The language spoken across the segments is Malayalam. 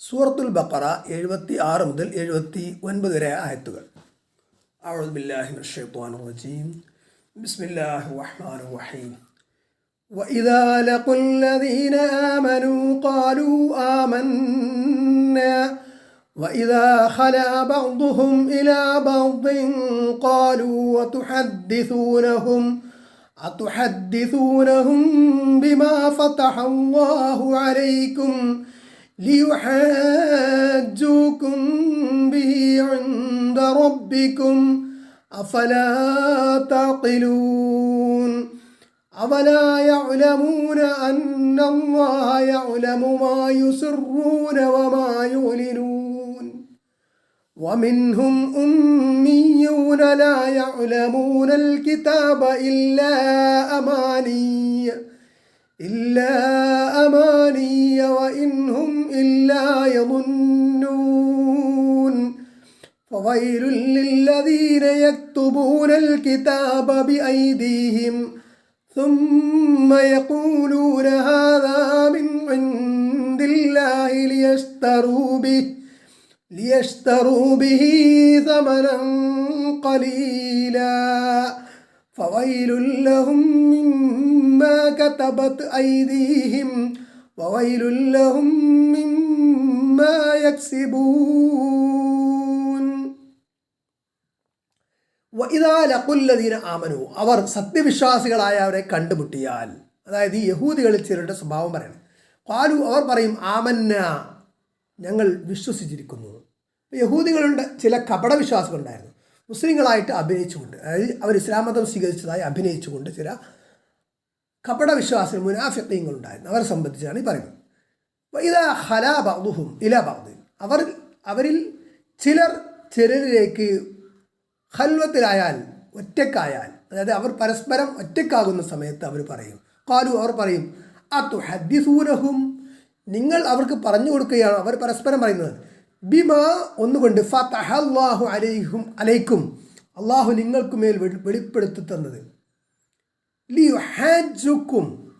സൂറത്തുൽ ബക്കറ എഴുപത്തി ആറ് മുതൽ എഴുപത്തി ഒൻപത് വരെ ആയത്തുകൾ أعوذ بالله من الشيطان الرجيم بسم الله الرحمن الرحيم وإذا لقوا الذين آمنوا قالوا آمنا وإذا خلا بعضهم إلى بعض قالوا وتحدثونهم أتحدثونهم بما فتح الله عليكم ليحاجوكم به عند ربكم أفلا تعقلون أولا يعلمون أن الله يعلم ما يسرون وما يعلنون ومنهم أميون لا يعلمون الكتاب إلا أماني إلا فويل للذين يكتبون الكتاب بأيديهم ثم يقولون هذا من عند الله ليشتروا به ليشتروا به ثمنا قليلا فويل لهم مما كتبت أيديهم وويل لهم مما يكسبون ലഖുല്ലദീന ആമനു അവർ സത്യവിശ്വാസികളായ അവരെ കണ്ടുമുട്ടിയാൽ. അതായത് ഈ യഹൂദികളിൽ ചിലരുടെ സ്വഭാവം പറയണം. പാലു അവർ പറയും ആമന്ന ഞങ്ങൾ വിശ്വസിച്ചിരിക്കുന്നു. യഹൂദികളുടെ ചില കപട വിശ്വാസികളുണ്ടായിരുന്നു മുസ്ലിങ്ങളായിട്ട് അഭിനയിച്ചുകൊണ്ട് അതായത് അവർ ഇസ്ലാം മതം സ്വീകരിച്ചതായി അഭിനയിച്ചുകൊണ്ട് ചില കപട വിശ്വാസികൾ മുനാഫിക്കങ്ങളുണ്ടായിരുന്നു അവരെ സംബന്ധിച്ചാണ് ഈ പറയുന്നത്. ഇതാ ഹലാ ബാദുഹും ഇല ബാദു അവർ അവരിൽ ചിലർ ചിലരിലേക്ക് ഹൽവത്തിലായാൽ ഒറ്റക്കായാൽ അതായത് അവർ പരസ്പരം ഒറ്റക്കാകുന്ന സമയത്ത് അവർ പറയും. കാലു അവർ പറയും അതു ഹദ്ദിസൂനഹും നിങ്ങൾ അവർക്ക് പറഞ്ഞു കൊടുക്കുകയാണ് അവർ പരസ്പരം പറയുന്നത്. ബിമ ഒന്നുകൊണ്ട് ഫാഹു അലൈഹും അലൈക്കും. അള്ളാഹു നിങ്ങൾക്ക് മേൽ വെളി- വെളിപ്പെടുത്തി തന്നത്. ലിയുഹാജുക്കും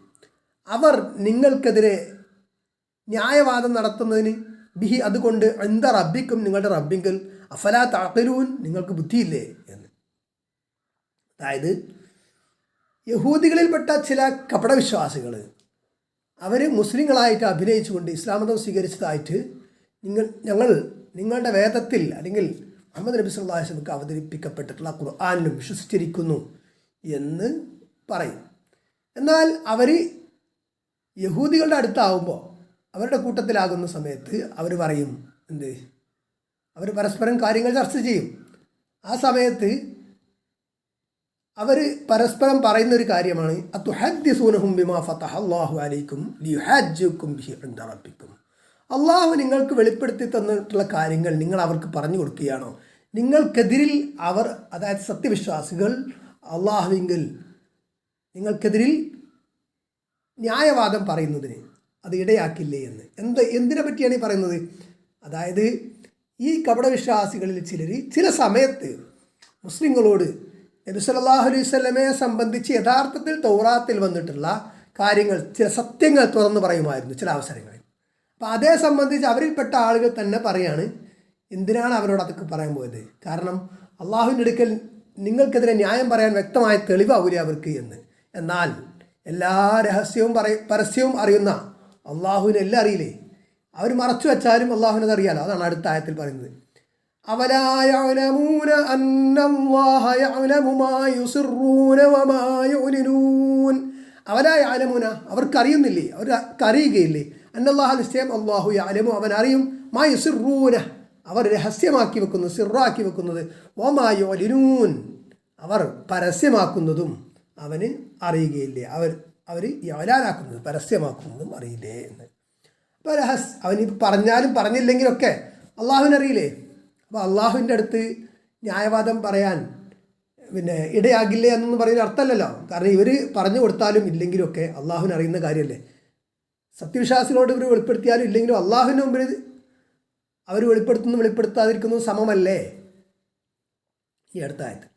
അവർ നിങ്ങൾക്കെതിരെ ന്യായവാദം നടത്തുന്നതിന് ബിഹി അതുകൊണ്ട് എന്താ റബ്ബിക്കും നിങ്ങളുടെ റബ്ബിങ്കൽ അഫലാ താക്കലൂൻ നിങ്ങൾക്ക് ബുദ്ധിയില്ലേ എന്ന്. അതായത് യഹൂദികളിൽപ്പെട്ട ചില കപടവിശ്വാസികൾ അവർ മുസ്ലിങ്ങളായിട്ട് അഭിനയിച്ചുകൊണ്ട് ഇസ്ലാം മതം സ്വീകരിച്ചതായിട്ട് നിങ്ങൾ ഞങ്ങൾ നിങ്ങളുടെ വേദത്തിൽ അല്ലെങ്കിൽ മുഹമ്മദ് നബി വസല്ലമക്ക് അവതരിപ്പിക്കപ്പെട്ടിട്ടുള്ള ഖുർആാനിലും വിശ്വസിച്ചിരിക്കുന്നു എന്ന് പറയും. എന്നാൽ അവർ യഹൂദികളുടെ അടുത്താവുമ്പോൾ അവരുടെ കൂട്ടത്തിലാകുന്ന സമയത്ത് അവർ പറയും എന്ത്? അവർ പരസ്പരം കാര്യങ്ങൾ ചർച്ച ചെയ്യും. ആ സമയത്ത് അവർ പരസ്പരം പറയുന്ന ഒരു കാര്യമാണ് ബിമാ ഫതഹ അലൈക്കും അള്ളാഹു നിങ്ങൾക്ക് വെളിപ്പെടുത്തി തന്നിട്ടുള്ള കാര്യങ്ങൾ നിങ്ങൾ അവർക്ക് പറഞ്ഞു കൊടുക്കുകയാണോ? നിങ്ങൾക്കെതിരിൽ അവർ അതായത് സത്യവിശ്വാസികൾ അള്ളാഹുവിങ്കിൽ നിങ്ങൾക്കെതിരിൽ ന്യായവാദം പറയുന്നതിന് അത് ഇടയാക്കില്ലേ എന്ന്. എന്ത് എന്തിനെ പറ്റിയാണ് ഈ പറയുന്നത്? അതായത് ഈ കപടവിശ്വാസികളിൽ ചിലർ ചില സമയത്ത് മുസ്ലിങ്ങളോട് നബി സല്ലല്ലാഹു അലൈഹി സ്വലമയെ സംബന്ധിച്ച് യഥാർത്ഥത്തിൽ തൗറാത്തിൽ വന്നിട്ടുള്ള കാര്യങ്ങൾ ചില സത്യങ്ങൾ തുറന്നു പറയുമായിരുന്നു ചില അവസരങ്ങളിൽ. അപ്പോൾ അതേ സംബന്ധിച്ച് അവരിൽപ്പെട്ട ആളുകൾ തന്നെ പറയാണ് എന്തിനാണ് അവരോട് അതൊക്കെ പറയാൻ പോയത്? കാരണം അള്ളാഹുവിന്റെ അടുക്കൽ നിങ്ങൾക്കെതിരെ ന്യായം പറയാൻ വ്യക്തമായ തെളിവാവൂലേ അവർക്ക് എന്ന്. എന്നാൽ എല്ലാ രഹസ്യവും പറയ പരസ്യവും അറിയുന്ന അള്ളാഹുവിനെല്ലാം അറിയില്ലേ? അവർ മറച്ചു വെച്ചാലും അള്ളാഹുവിനത് അറിയാലോ. അതാണ് അടുത്ത ആയത്തിൽ പറയുന്നത്. അവലായ ആലമൂന അവർക്കറിയുന്നില്ലേ? അവർക്കറിയുകയില്ലേ അന്നല്ലാഹ നിശ്ചയം അള്ളാഹു ആലമു അവൻ അറിയും. മാ യുസിറൂന അവർ രഹസ്യമാക്കി വെക്കുന്നത് സിറാക്കി വെക്കുന്നത്. ഓമായോലിനൂൻ അവർ പരസ്യമാക്കുന്നതും അവന് അറിയുകയില്ലേ? അവർ അവർ യവലാലാക്കുന്നതും പരസ്യമാക്കുന്നതും അറിയില്ലേ എന്ന്. അപ്പോൾ രഹസ് അവന് പറഞ്ഞാലും പറഞ്ഞില്ലെങ്കിലൊക്കെ അള്ളാഹുവിനറിയില്ലേ അപ്പോൾ അള്ളാഹുവിൻ്റെ അടുത്ത് ന്യായവാദം പറയാൻ പിന്നെ ഇടയാകില്ലേ എന്നൊന്നും പറയുന്ന അർത്ഥമല്ലല്ലോ കാരണം ഇവർ പറഞ്ഞു കൊടുത്താലും ഇല്ലെങ്കിലും ഒക്കെ അള്ളാഹുവിന് അറിയുന്ന കാര്യമല്ലേ സത്യവിശ്വാസികളോട് ഇവർ വെളിപ്പെടുത്തിയാലും ഇല്ലെങ്കിലും അള്ളാഹുവിന് മുമ്പിൽ അവർ വെളിപ്പെടുത്തുന്നു വെളിപ്പെടുത്താതിരിക്കുന്നു സമമല്ലേ ഈ അടുത്ത ആയത്ത്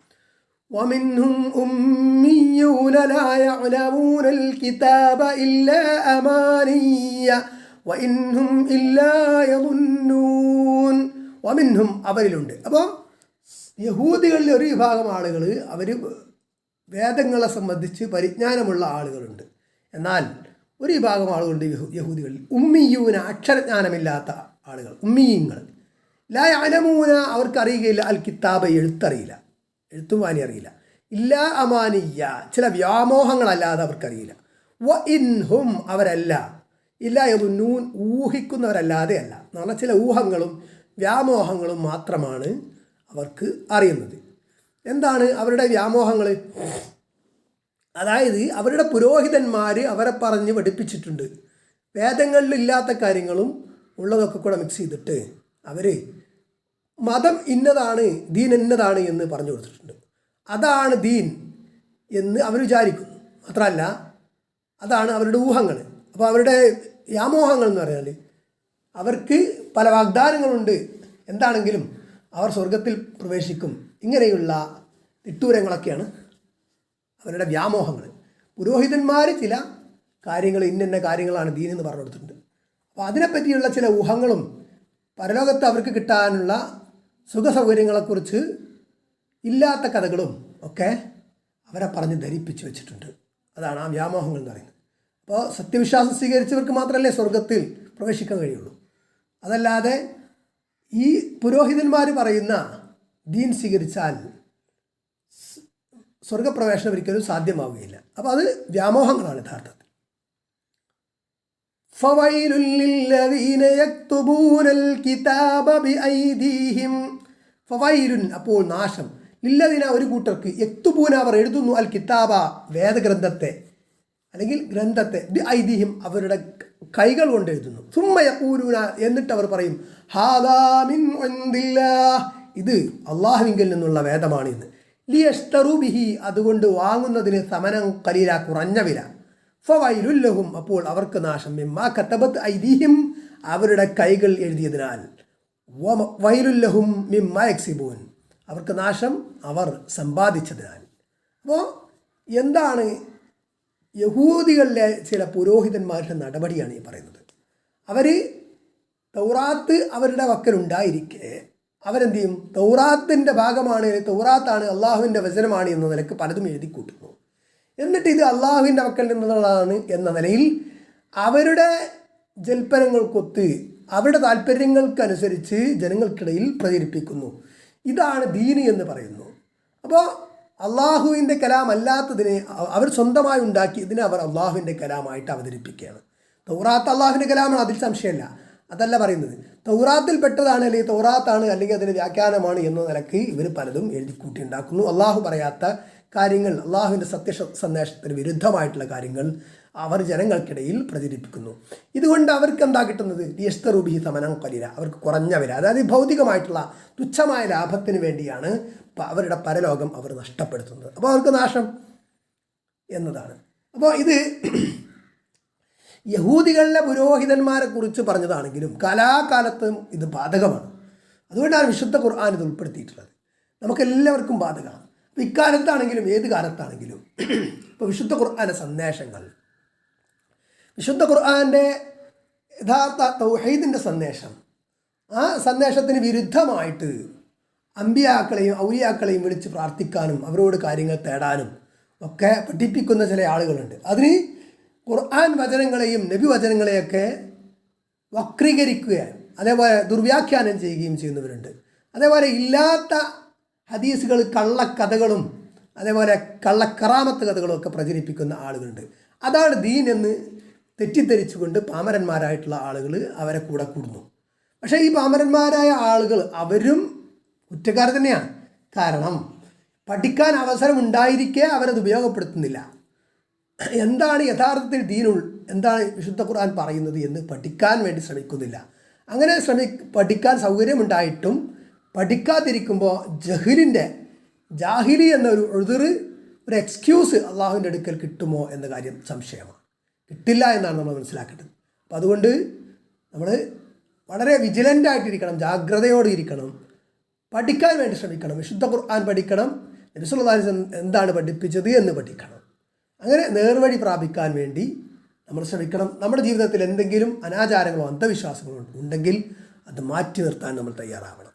ومنهم أميون لا يعلمون الكتاب إلا أماني വഇൻഹും ഇല്ലാ വമിന്നും വമിൻഹും അവരിലുണ്ട്. അപ്പോൾ യഹൂദികളിലെ ഒരു വിഭാഗം ആളുകൾ അവർ വേദങ്ങളെ സംബന്ധിച്ച് പരിജ്ഞാനമുള്ള ആളുകളുണ്ട്. എന്നാൽ ഒരു വിഭാഗം ആളുകളുണ്ട് യഹൂദികളിൽ. ഉമ്മിയൂന അക്ഷരജ്ഞാനമില്ലാത്ത ആളുകൾ ഉമ്മിയങ്ങൾ. ലാ അലമൂന അവർക്കറിയുകയില്ല. അൽ കിതാബ് എഴുത്തറിയില്ല. എഴുത്തും വാനി അറിയില്ല. ഇല്ല അമാനിയ ചില വ്യാമോഹങ്ങളല്ലാതെ അവർക്കറിയില്ല. വ ഇൻഹും അവരല്ല. ഇല്ല നൂൻ ഊഹിക്കുന്നവരല്ലാതെ അല്ല. എന്ന് പറഞ്ഞാൽ ചില ഊഹങ്ങളും വ്യാമോഹങ്ങളും മാത്രമാണ് അവർക്ക് അറിയുന്നത്. എന്താണ് അവരുടെ വ്യാമോഹങ്ങൾ? അതായത് അവരുടെ പുരോഹിതന്മാർ അവരെ പറഞ്ഞ് പഠിപ്പിച്ചിട്ടുണ്ട്. വേദങ്ങളിൽ ഇല്ലാത്ത കാര്യങ്ങളും ഉള്ളതൊക്കെ കൂടെ മിക്സ് ചെയ്തിട്ട് അവർ മതം ഇന്നതാണ് ദീൻ എന്നതാണ് എന്ന് പറഞ്ഞു കൊടുത്തിട്ടുണ്ട്. അതാണ് ദീൻ എന്ന് അവർ വിചാരിക്കുന്നു. മാത്രമല്ല അതാണ് അവരുടെ ഊഹങ്ങൾ. അപ്പോൾ അവരുടെ വ്യാമോഹങ്ങൾ എന്ന് പറഞ്ഞാൽ അവർക്ക് പല വാഗ്ദാനങ്ങളുണ്ട്. എന്താണെങ്കിലും അവർ സ്വർഗത്തിൽ പ്രവേശിക്കും. ഇങ്ങനെയുള്ള തിട്ടൂരങ്ങളൊക്കെയാണ് അവരുടെ വ്യാമോഹങ്ങൾ. പുരോഹിതന്മാർ ചില കാര്യങ്ങൾ ഇന്നിന്ന കാര്യങ്ങളാണ് ദീൻ എന്ന് പറഞ്ഞു കൊടുത്തിട്ടുണ്ട് അപ്പോൾ അതിനെപ്പറ്റിയുള്ള ചില ഊഹങ്ങളും പരലോകത്ത് അവർക്ക് കിട്ടാനുള്ള സുഖസൗകര്യങ്ങളെക്കുറിച്ച് ഇല്ലാത്ത കഥകളും ഒക്കെ അവരെ പറഞ്ഞ് ധരിപ്പിച്ച് വെച്ചിട്ടുണ്ട്. അതാണ് ആ വ്യാമോഹങ്ങൾ എന്ന് പറയുന്നത്. അപ്പോൾ സത്യവിശ്വാസം സ്വീകരിച്ചവർക്ക് മാത്രമല്ലേ സ്വർഗത്തിൽ പ്രവേശിക്കാൻ കഴിയുള്ളൂ അതല്ലാതെ ഈ പുരോഹിതന്മാർ പറയുന്ന ദീൻ സ്വീകരിച്ചാൽ സ്വർഗപ്രവേശനം ഒരിക്കലും സാധ്യമാവുകയില്ല അപ്പോൾ അത് വ്യാമോഹങ്ങളാണ് യഥാർത്ഥത്തിൽ فويل للذين يكتبون الكتاب بأيديهم فويل അപ്പോൾ നാശം ലില്ലതിന ഒരു കൂട്ടർക്ക് യക്തുബൂന അവർ എഴുതുന്നു അൽ കിതാബ വേദഗ്രന്ഥത്തെ അല്ലെങ്കിൽ ഗ്രന്ഥത്തെ ഐതിഹ്യം അവരുടെ കൈകൾ കൊണ്ട് എഴുതുന്നു. സുമ്മയ പൂരൂന എന്നിട്ട് അവർ പറയും ഹാദാമിൻ. ഇത് അള്ളാഹുവിങ്കിൽ നിന്നുള്ള വേദമാണ് ഇന്ന് ലിയഷ്ടറു ബിഹി അതുകൊണ്ട് വാങ്ങുന്നതിന് സമനം കലീല കുറഞ്ഞ വില. ഫവൈലുല്ലഹും അപ്പോൾ അവർക്ക് നാശം. മിമ്മാ കത്തബത്ത് ഐതിഹ്യം അവരുടെ കൈകൾ എഴുതിയതിനാൽ. വൈലുല്ലഹും മിമ്മ എക്സിബൂൻ അവർക്ക് നാശം അവർ സമ്പാദിച്ചതിനാൽ. അപ്പോൾ എന്താണ് യഹൂദികളിലെ ചില പുരോഹിതന്മാരുടെ നടപടിയാണ് ഈ പറയുന്നത്. അവർ തൗറാത്ത് അവരുടെ വക്കലുണ്ടായിരിക്കെ അവരെന്ത് ചെയ്യും തൗറാത്തിന്റെ ഭാഗമാണ് തൗറാത്താണ് അള്ളാഹുവിന്റെ വചനമാണ് എന്ന നിലയ്ക്ക് പലതും എഴുതി കൂട്ടുന്നു എന്നിട്ട് ഇത് അള്ളാഹുവിന്റെ വക്കൽ നിന്നുള്ളതാണ് എന്ന നിലയിൽ അവരുടെ ജൽപ്പനങ്ങൾക്കൊത്ത് അവരുടെ താല്പര്യങ്ങൾക്കനുസരിച്ച് ജനങ്ങൾക്കിടയിൽ പ്രചരിപ്പിക്കുന്നു. ഇതാണ് ദീന് എന്ന് പറയുന്നു. അപ്പോൾ അള്ളാഹുവിന്റെ കലാം അല്ലാത്തതിനെ അവർ സ്വന്തമായി ഉണ്ടാക്കിയതിനെ അവർ അള്ളാഹുവിന്റെ കലാമായിട്ട് അവതരിപ്പിക്കുകയാണ്. തൗറാത്ത് അള്ളാഹുവിന്റെ കലാമാണ് അതിൽ സംശയമല്ല. അതല്ല പറയുന്നത്. തൗറാത്തിൽ പെട്ടതാണ് അല്ലെങ്കിൽ തൗറാത്താണ് അല്ലെങ്കിൽ അതിന്റെ വ്യാഖ്യാനമാണ് എന്ന നിലയ്ക്ക് ഇവർ പലതും എഴുതിക്കൂട്ടി ഉണ്ടാക്കുന്നു അള്ളാഹു പറയാത്ത കാര്യങ്ങൾ അള്ളാഹുവിന്റെ സത്യ സന്ദേശത്തിന് വിരുദ്ധമായിട്ടുള്ള കാര്യങ്ങൾ അവർ ജനങ്ങൾക്കിടയിൽ പ്രചരിപ്പിക്കുന്നു. ഇതുകൊണ്ട് അവർക്ക് എന്താ കിട്ടുന്നത്? യസ്തറുബി സമനം കലില അവർക്ക് കുറഞ്ഞ വില. അതായത് ഭൗതികമായിട്ടുള്ള തുച്ഛമായ ലാഭത്തിന് വേണ്ടിയാണ് അവരുടെ പരലോകം അവർ നഷ്ടപ്പെടുത്തുന്നത്. അപ്പോൾ അവർക്ക് നാശം എന്നതാണ്. അപ്പോൾ ഇത് യഹൂദികളിലെ പുരോഹിതന്മാരെ കുറിച്ച് പറഞ്ഞതാണെങ്കിലും കലാകാലത്തും ഇത് ബാധകമാണ്. അതുകൊണ്ടാണ് വിശുദ്ധ ഖുർആൻ ഇത് ഉൾപ്പെടുത്തിയിട്ടുള്ളത്. നമുക്കെല്ലാവർക്കും ബാധകമാണ്. ഇക്കാലത്താണെങ്കിലും ഏത് കാലത്താണെങ്കിലും ഇപ്പോൾ വിശുദ്ധ ഖുർആാൻ സന്ദേശങ്ങൾ വിശുദ്ധ ഖുർആാന്റെ യഥാർത്ഥ തൗഹീദിന്റെ സന്ദേശം. ആ സന്ദേശത്തിന് വിരുദ്ധമായിട്ട് അമ്പിയാക്കളെയും ഔലിയാക്കളെയും വിളിച്ച് പ്രാർത്ഥിക്കാനും അവരോട് കാര്യങ്ങൾ തേടാനും ഒക്കെ പഠിപ്പിക്കുന്ന ചില ആളുകളുണ്ട്. അതിന് ഖുർആൻ വചനങ്ങളെയും നബി വചനങ്ങളെയൊക്കെ വക്രീകരിക്കുകയും അതേപോലെ ദുർവ്യാഖ്യാനം ചെയ്യുകയും ചെയ്യുന്നവരുണ്ട്. അതേപോലെ ഇല്ലാത്ത ഹദീസുകൾ കള്ളക്കഥകളും അതേപോലെ കള്ളക്കറാമത്ത് കഥകളും ഒക്കെ പ്രചരിപ്പിക്കുന്ന ആളുകളുണ്ട്. അതാണ് ദീൻ എന്ന് തെറ്റിദ്ധരിച്ചുകൊണ്ട് പാമരന്മാരായിട്ടുള്ള ആളുകൾ അവരെ കൂടെ കൂടുന്നു. പക്ഷേ ഈ പാമരന്മാരായ ആളുകൾ അവരും കുറ്റക്കാർ തന്നെയാണ്. കാരണം പഠിക്കാൻ അവസരം ഉണ്ടായിരിക്കെ അവരത് ഉപയോഗപ്പെടുത്തുന്നില്ല. എന്താണ് യഥാർത്ഥത്തിൽ ദീനുൾ എന്താണ് വിശുദ്ധ ഖുർആൻ പറയുന്നത് എന്ന് പഠിക്കാൻ വേണ്ടി ശ്രമിക്കുന്നില്ല. അങ്ങനെ ശ്രമി പഠിക്കാൻ സൗകര്യമുണ്ടായിട്ടും പഠിക്കാതിരിക്കുമ്പോൾ ജഹിലിന്റെ ജാഹിലി എന്നൊരു എഴുതിറ് ഒരു എക്സ്ക്യൂസ് അള്ളാഹുവിന്റെ അടുക്കൽ കിട്ടുമോ എന്ന കാര്യം സംശയമാണ്. കിട്ടില്ല എന്നാണ് നമ്മൾ മനസ്സിലാക്കേണ്ടത്. അപ്പം അതുകൊണ്ട് നമ്മൾ വളരെ വിജിലന്റ് ആയിട്ടിരിക്കണം ജാഗ്രതയോടെ ഇരിക്കണം പഠിക്കാൻ വേണ്ടി ശ്രമിക്കണം വിശുദ്ധ ഖുർആൻ പഠിക്കണം നബിസുല്ലാസ് എന്താണ് പഠിപ്പിച്ചത് എന്ന് പഠിക്കണം. അങ്ങനെ നേർവഴി പ്രാപിക്കാൻ വേണ്ടി നമ്മൾ ശ്രമിക്കണം. നമ്മുടെ ജീവിതത്തിൽ എന്തെങ്കിലും അനാചാരങ്ങളോ അന്ധവിശ്വാസങ്ങളോ ഉണ്ടെങ്കിൽ അത് മാറ്റി നിർത്താൻ നമ്മൾ തയ്യാറാവണം.